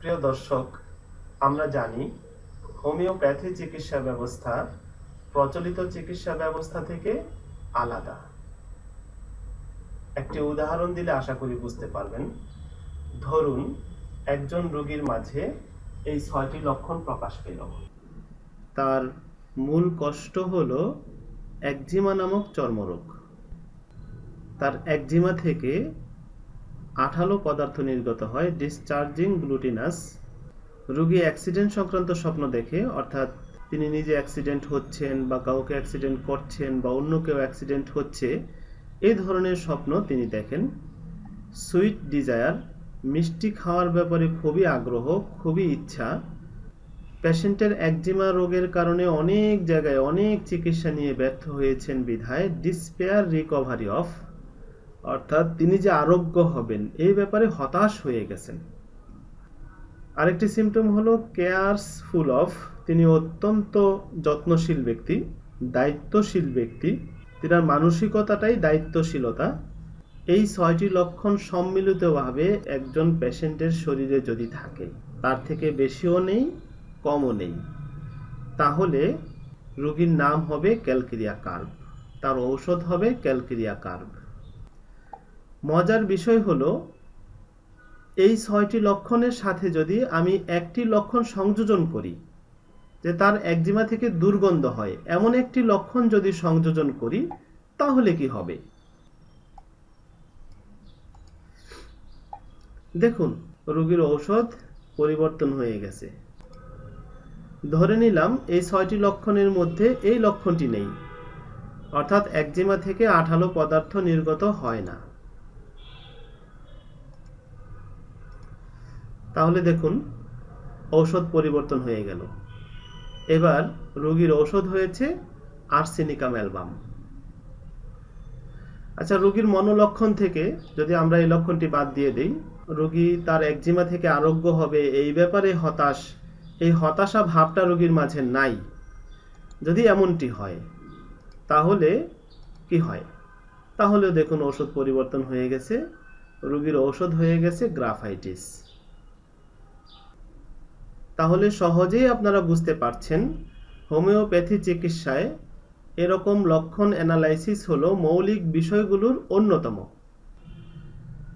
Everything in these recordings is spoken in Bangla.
প্রিয় দর্শক, আমরা জানি হোমিওপ্যাথি চিকিৎসা ব্যবস্থা প্রচলিত চিকিৎসা ব্যবস্থা থেকে আলাদা। একটি উদাহরণ দিলে আশা করি বুঝতে পারবেন। ধরুন, একজন রোগীর মাঝে এই ছয়টি লক্ষণ প্রকাশ পেল। তার মূল কষ্ট হলো একজিমা নামক চর্মরোগ। তার একজিমা থেকে আঠালো পদার্থ নির্গত হয় ডিসচার্জিং গ্লুটিনাস রুগী অ্যাক্সিডেন্ট সংক্রান্ত স্বপ্ন দেখে, অর্থাৎ তিনি নিজে অ্যাক্সিডেন্ট হচ্ছেন বা কাউকে অ্যাক্সিডেন্ট করছেন বা অন্য কেউ অ্যাক্সিডেন্ট হচ্ছে এই ধরনের স্বপ্ন তিনি দেখেন। সুইট ডিজায়ার মিষ্টি খাওয়ার ব্যাপারে খুবই আগ্রহ, খুবই ইচ্ছা। পেশেন্টের একজিমা রোগের কারণে অনেক জায়গায় অনেক চিকিৎসা নিয়ে ব্যর্থ হয়েছেন বিধায় ডিসপেয়ার রিকভারি অফ অর্থাৎ তিনি যে আরোগ্য হবেন, এই ব্যাপারে হতাশ হয়ে গেছেন। আরেকটি সিমটম হলো কেয়ার্স ফুল অফ তিনি অত্যন্ত যত্নশীল ব্যক্তি, দায়িত্বশীল ব্যক্তি, তিনার মানসিকতাটাই দায়িত্বশীলতা। এই ছয়টি লক্ষণ সম্মিলিতভাবে একজন পেশেন্টের শরীরে যদি থাকে, তার থেকে বেশিও নেই, কমও নেই। তাহলে রোগীর নাম হবে ক্যালকেরিয়া কার্ভ তার ঔষধ হবে ক্যালকেরিয়া কার্ভ মজার বিষয় হলো, এই ছয়টি লক্ষণের সাথে যদি আমি একটি লক্ষণ সংযোজন করি, যে তার একজিমা থেকে দুর্গন্ধ হয়, এমন একটি লক্ষণ যদি সংযোজন করি, তাহলে কি হবে? দেখুন, রোগীর ঔষধ পরিবর্তন হয়ে গেছে। ধরে নিলাম, এই ছয়টি লক্ষণের মধ্যে এই লক্ষণটি নেই। অর্থাৎ একজিমা থেকে আঠালো পদার্থ নির্গত হয় না। তাহলে দেখুন, ঔষধ পরিবর্তন হয়ে গেল। এবার রোগীর ঔষধ হয়েছে আর্সেনিকাম অ্যালবাম। আচ্ছা রোগীর মনোলক্ষণ থেকে যদি আমরা এই লক্ষণটি বাদ দিয়ে দিই, রোগী তার একজিমা থেকে আরোগ্য হবে এই ব্যাপারে হতাশ। এই হতাশা ভাবটা রোগীর মাঝে নাই। যদি এমনটি হয়, তাহলে কি হয়? তাহলে দেখুন, ঔষধ পরিবর্তন হয়ে গেছে। রোগীর ঔষধ হয়ে গেছে গ্রাফাইটিস। তাহলে সহজেই আপনারা বুঝতে পারছেন, হোমিওপ্যাথি চিকিৎসায় এরকম লক্ষণ অ্যানালাইসিস হলো মৌলিক বিষয়গুলোর অন্যতম।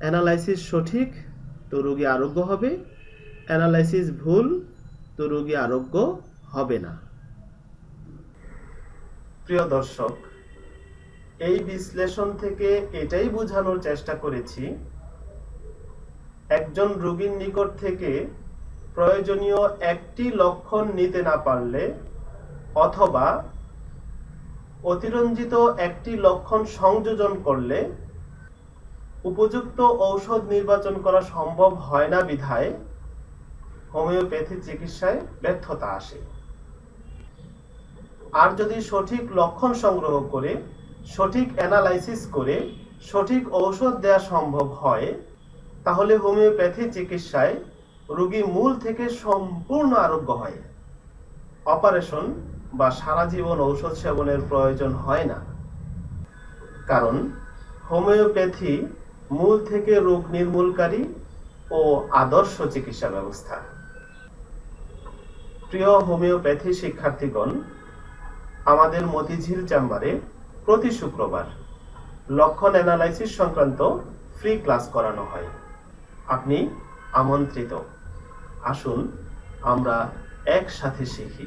অ্যানালাইসিস সঠিক, তো রোগী আরোগ্য হবে। অ্যানালাইসিস ভুল, তো রোগী আরোগ্য হবে না। প্রিয় দর্শক, এই বিশ্লেষণ থেকে এটাই বোঝানোর চেষ্টা করেছি, একজন রোগীর নিকট থেকে প্রয়োজনীয় একটি লক্ষণ নিতে না পারলে অথবা অতিরঞ্জিত একটি লক্ষণ সংযোজন করলে উপযুক্ত ঔষধ নির্বাচন করা সম্ভব হয় না বিধায় হোমিওপ্যাথি চিকিৎসায় ব্যর্থতা আসে। আর যদি সঠিক লক্ষণ সংগ্রহ করে, সঠিক অ্যানালাইসিস করে, সঠিক ঔষধ দেওয়া সম্ভব হয়, তাহলে হোমিওপ্যাথি চিকিৎসায় রোগী মূল থেকে সম্পূর্ণ আরোগ্য হয়। অপারেশন বা সারা জীবন ঔষধ সেবনের প্রয়োজন হয় না। কারণ, হোমিওপ্যাথি মূল থেকে রোগ নির্মূলকারী ও আদর্শ চিকিৎসা ব্যবস্থা। প্রিয় হোমিওপ্যাথি শিক্ষার্থীগণ, আমাদের মতিঝিল চেম্বারে প্রতি শুক্রবার লক্ষণ অ্যানালাইসিস সংক্রান্ত ফ্রি ক্লাস করানো হয়। আপনি আমন্ত্রিত। আসুন আমরা একসাথে শিখি।